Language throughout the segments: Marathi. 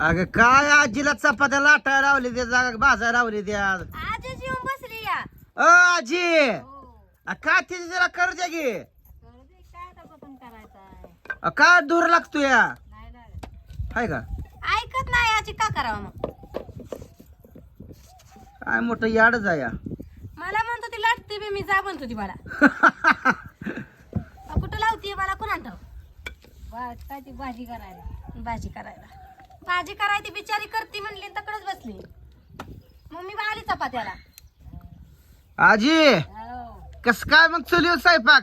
अगं काय आजीला चपात्या लाटा लावली त्या जागा भाजा लावली त्या आजच येऊन बसली या. अ आजी! अ, काय तिथे जरा करू द्या की. काय आता बसून करायचं अ, काय दूर लागतो या नाही. लागत. हाय का? ऐकत नाही याची का करावं मग? काय मोठं याडच आहे या. मला म्हणतो ती लाटते बी मी जा म्हणतो ती मला. अ, कुठं लावते मला? कोण आणतो काय ती भाजी करायला भाजी करायला. भाजी करायची बिचारी करते म्हणली तकडच बसली. मग मी आली चपात्याला. आजी कस काय मग चुलीवर स्वयंपाक?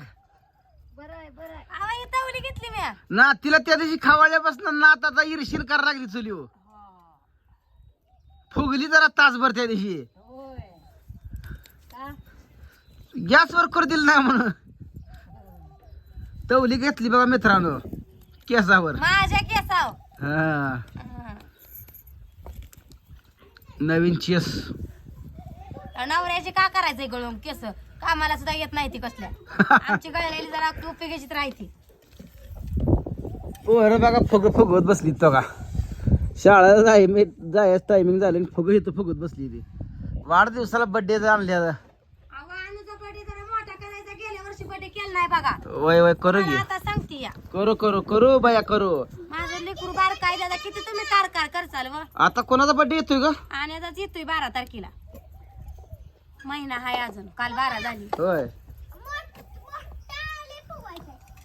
बरं आहे बरं आहे आवा ही तवली घेतली मी ना तिला त्या दिवशी खावाळ्यापासून नात आता इरशील करायला लागली चुलीवर. फुगली जरा तासभर त्या दिवशी. होय. का? गॅसवर करू दिलं नाही म्हणून. तवली घेतली बघा मित्रांनो केसावर. माझ्या केसाव हा. नवीन चेस. नवऱ्याची का करायचंय गळून? केस. कामाला सुद्धा येत नाही ती कसल्या. आमची गळलेली जरा उपयोगाचीच राहते पोरं बघा फुग फुगवत बसली तो का? शाळेला जाय मी जायचं टायमिंग झालं फुग इथं फुगत बसली ती. वाढदिवसाला बड्डे आणल्या अहो बर्थडे जरा मोठा करायचा. गेल्या वर्षी बर्थडे केला नाही बघा. वय वय करू घे आता सांगते या. करू करू करू बाया करू. किती तुम्ही कार कार करचाल व? आता कोणाचा बड्डे येतोय का आणि आता येतोय बारा तारखेला. महिना हाय अजून काल बारा झाली. होय.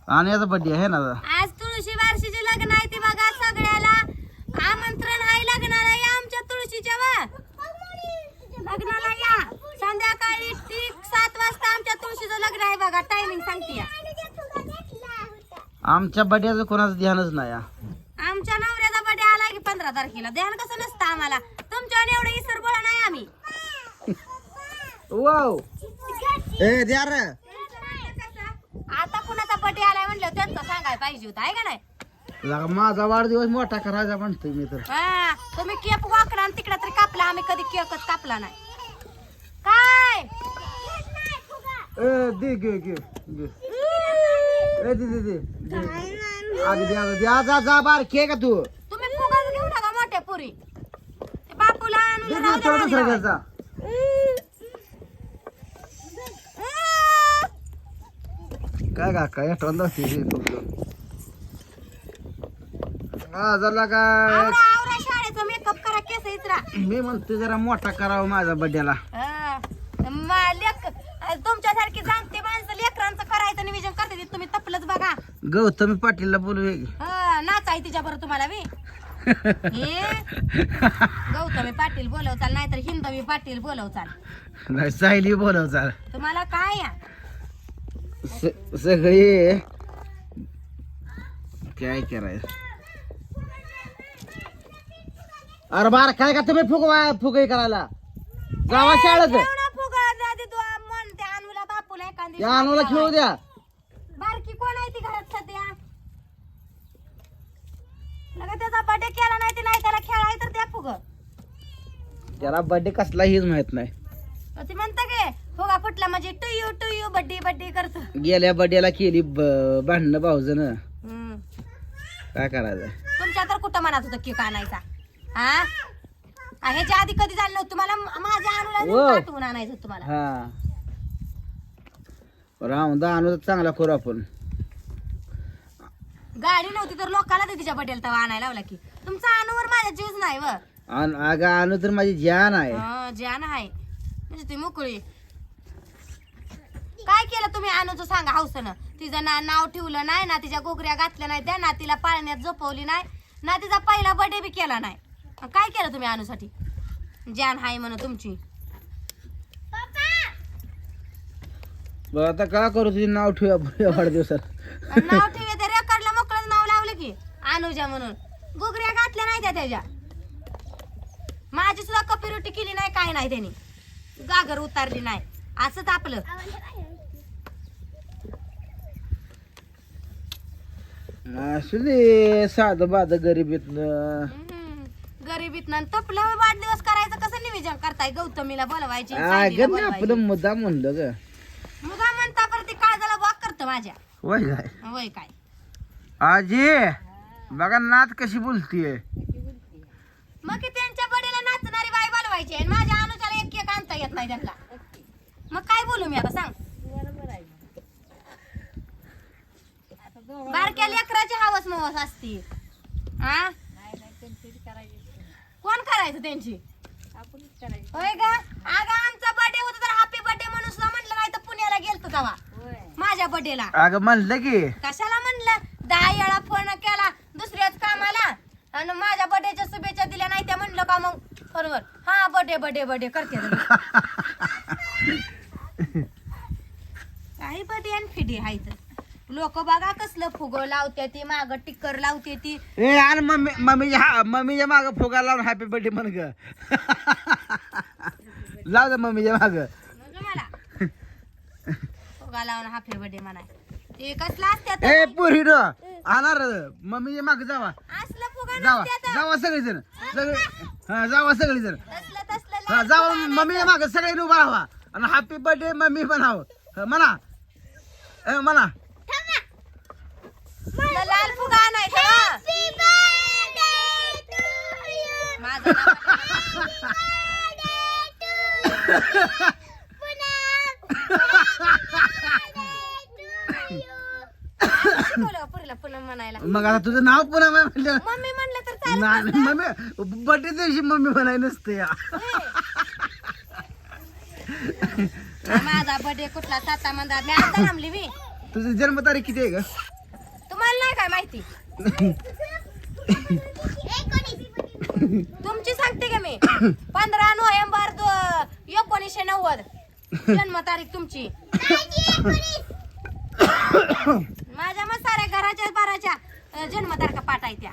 आणि याचा बड्डे आहे ना आता. आज तुळशी बारशीचे लग्न आहे ते बघा सगळ्याला. आमंत्रण आहे लग्नाला या आमच्या तुळशीच्या वा लग्नाला या. संध्याकाळी ठीक सात वाजता आमच्या तुळशीचं लग्न आहे बघा टायमिंग सांगते या. आमच्या बड्याचं कोणाचं ध्यानच नाही हा. आमच्या बर्थडे की पंधरा तारखेला ध्यान कसं नसतं आम्हाला? तुमच्या एवढं इसर बोला नाही आम्ही. वाव. ए द्या रे. आता कुणाचा बर्थडे आलाय म्हणलं त्यांचं सांगायला पाहिजे होतं आहे का नाही? लगा माझा वाढदिवस मोठा करायचा म्हणतोय मी तर. हा तुम्ही केक वाकडा आणि तिकडा तरी कापला आम्ही कधी केकच कापला नाही. काय? ए दे घे घे घे. ए दे दे दे दे. अगदी अगदी जा जा जा बारकी आहे का तू? पुरी ते बापूला आणून राहू दे माझ्या. काय का काय आठवण लागते रे तुमचं. हा झाला काय आवरा आवरा शाळेचा मेकअप करा केस इचरा मी म्हणतो जरा मोठा करावा माझ्या बड्डेला हा. मा- लेक तुमच्यासारखी जाणते माणसं लेकरांचं करायचं नियोजन करते ते तुम्ही तपलच बघा गौतमी पाटीलला बोलू हा, नाच आहे तिच्या बरोबर तुम्हाला बी हे गौतमी पाटील बोलवचाल नाहीतर हिंदवी पाटील बोलवचाल नाही सायली बोलव चाल. तुम्हाला काय या स- सगळे काय करायचं? अरे बार काय का तुम्ही फुगवा फुगई करायला? जावा शाळेत. एवढा फुगा जाते तू मन त्या अनुला बापूला एखादी त्या अनुला खेळू द्या बारकी कोण आहे ती घरात सध्या लगा त्याचा बर्थडे केला नाही ते नाही त्याला खेळाय तर त्या फुग. त्याला बर्थडे कसला हेच माहीत नाही. ती म्हणतं गे फुगा फुटला म्हणजे टुयू टुयू बड्डी बड्डी करत. गेल्या बर्थडेला केली ब- भांडणं भाऊजन. काय करायचं? तुमच्या तर कुठं मनात होतं केक आणायचा हा? ह्याच्या आधी कधी झालं नव्हतं? तुम्हाला म- माझ्या पाठवून आणायचं होतं तुम्हाला. हा. राहून दा आणू तर चांगला करू आपण. गाडी नव्हती तर लोकाला ते तिच्या बड्डेला तवा आणायला लावला की. तुमचा अनुवर माझ्या जीवच नाही व. अगं आणू तर माझी जान आहे. हं, जान आहे. म्हणजे ती मोकळी. काय केलं तुम्ही अनुचं सांगा हौसनं? तिचं ना नाव ठेवलं नाही ना तिच्या गोगऱ्या घातल्या नाही त्या ना तिला पाळण्यात झोपवली नाही ना तिचा पहिला बर्थडे बी केला नाही. मग काय केलं तुम्ही अनुसाठी जान हाय म्हणून तुमची. बरं आता का करू तुझे नाव ठेवूया पुढे वाढदिवसात आणि नाव ठेवे ते रेकॉर्डला मोकळंच नाव लावलं की अनुजा म्हणून. गोगऱ्या घातल्या नाही त्या त्याच्या. माझी सुद्धा कपिरुटी केली नाही काय नाही त्यांनी. गागर उतारली नाही. असंच आपलं. असू दे साधं बाध गरिबीतलं हम्म. गरिबीत ना तपलं वाढदिवस करायचं कसं नियोजन करताय? गौतमीला बोलवायची सायलीला अगं ना बोलवायची. आपलं मुद्दा म्हणलं ग. मुगा म्हणता परत ते काळजाला वाक करतं माझ्या. वय काय? वय काय? आजी! बघा नात कशी बोलतीये. मग की त्यांच्या बडीला नाचणारी बाई बोलवायची आणि माझ्या अनुजाला एक एक आणता येत नाही त्यांना. मग काय बोलू मी आता सांग. बारक्या लेकराची हवस मवस असती. कोण करायचं त्यांची? होय का? अगं आमचा बर्थडे होता तर हॅपी बर्थडे म्हणून सुद्धा म्हणलं नाही तर पुण्याला गेलतो तवा माझ्या बर्थडेला अगं म्हणलं की. कशाला म्हणलं? दहा वेळा फोन केला. दुसऱ्याच कामाला. आणि माझ्या बर्थडेच्या शुभेच्छा दिल्या नाही त्या म्हणलं का मग? बरोबर. हा बर्थडे बर्थडे बर्थडे करते काही बर्थडे आणि फिडी आहेत. लोक बघा कसलं फुग लावते ती माग टिक्कर लावते ती. ए आणि मम्मी मम्मीच्या हा मम्मीच्या माग फुगा लावून हॅपी बर्थडे म्हण ग. लाव दे मम्मीच्या माग. म्हणजे मला? फुगा लावून हॅपी बर्थडे म्हणाय. ते कसलं असत्यात? ए पुरी आणणार मम्मीच्या माग जावा. असलं फुगा जावा. जावा सगळेजण. सगळे हा जावा तसलं तसलं हा जावा मम्मीच्या माग. सगळे उभा राहा आणि हॅपी बर्थडे मम्मी म्हणाव. हा, म्हणा. ए, म्हणा. तसलं लाल फुगा आणायचा माझं नाव शिकवलं पुरीला पुन्हा म्हणायला. मग आता तुझं नाव पुन्हा म्हणलं मम्मी म्हणलं तर चालेल नाही मम्मी बर्थडे दिवशी मम्मी म्हणाय नसते. या माझा बर्थडे कुठला? साता मंदा. मी आता थांबली मी तुझी जन्मतारीख किती आहे ग? तुम्हाला नाही काय माहिती? तुमची सांगते का मी? पंधरा नोव्हेंबर दो- एकोणीसशे नव्वद. जन्म तारीख तुमची माझ्या मग साऱ्या घराच्या बाराच्या जन्मतारखा पाठ आहे त्या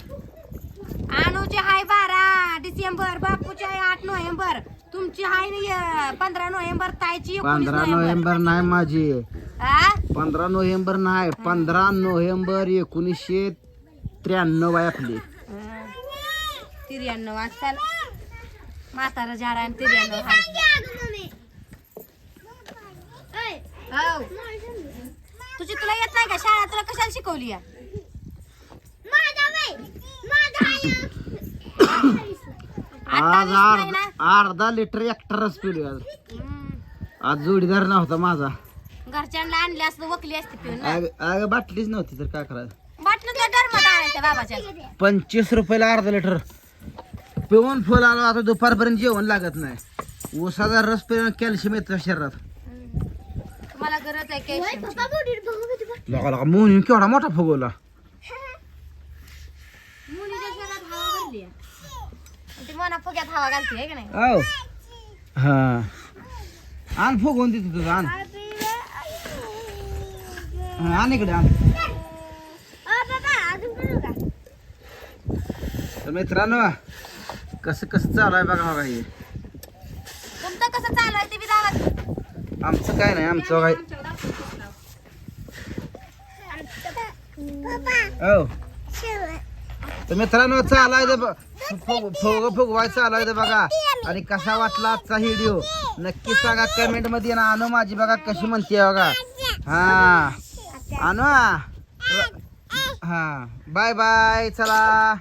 अनुची हाय बारा डिसेंबर बापूची आहे आठ नोव्हेंबर तुमची हाय पंधरा नोव्हेंबर ताईची एकोणीस पंधरा नोव्हेंबर. नाही माझी. हा पंधरा नोव्हेंबर नाही पंधरा नोव्हेंबर एकोणीसशे त्र्याण्णव आहे आपली. त्र्याण्णव आजकाल म्हातारा झाडा आणि त्र्याण्णव हाय. हो. तुझी तुला येत नाही का? शाळा तुला कशाला शिकवली? आता आज वीस नाही अर्धा ना? अर्धा लिटर एकटरच पिलो आज हम्म. आज जोडीदार नव्हता माझा. घरच्यांना आणले असं वकली असते पिऊन ना. अग अग बाटलीच नव्हती तर काय करायचं? बाटलं तर डरमत आणायचं बाबाच्या. पंचवीस रुपयाला अर्धा लिटर. पिऊन फुल आलो आता दुपारपर्यंत जेवण लागत नाही. ऊसाचा रस पिऊन कॅल्शियम येतं शरीरात. तुम्हाला गरज आहे कॅल्शियमची लगा लगा मोहनी केवढा मोठा फुगवला. मुलीच्या शरीरात हवा भरली आहे. आणि ती मना फुग्यात हवा घालते आहे की नाही? आव हा. आण फुगवून देते तुझं आण. हा, आण इकडे आण. तर मित्रांनो कसं कसं चालू आहे बघा बघा हे तुमचं कसं चालू आहे ते बी दावा आमचं काय नाही आमचं काय हो. तर मित्रांनो चालाय ते ब- फुग फुग फुगवाय चालाय ते बघा. आणि कसा वाटला आजचा व्हिडिओ? नक्की सांगा कमेंटमध्ये ना आणू माझी बघा कशी म्हणते बघा. हा. आणू हा. बाय बाय चला.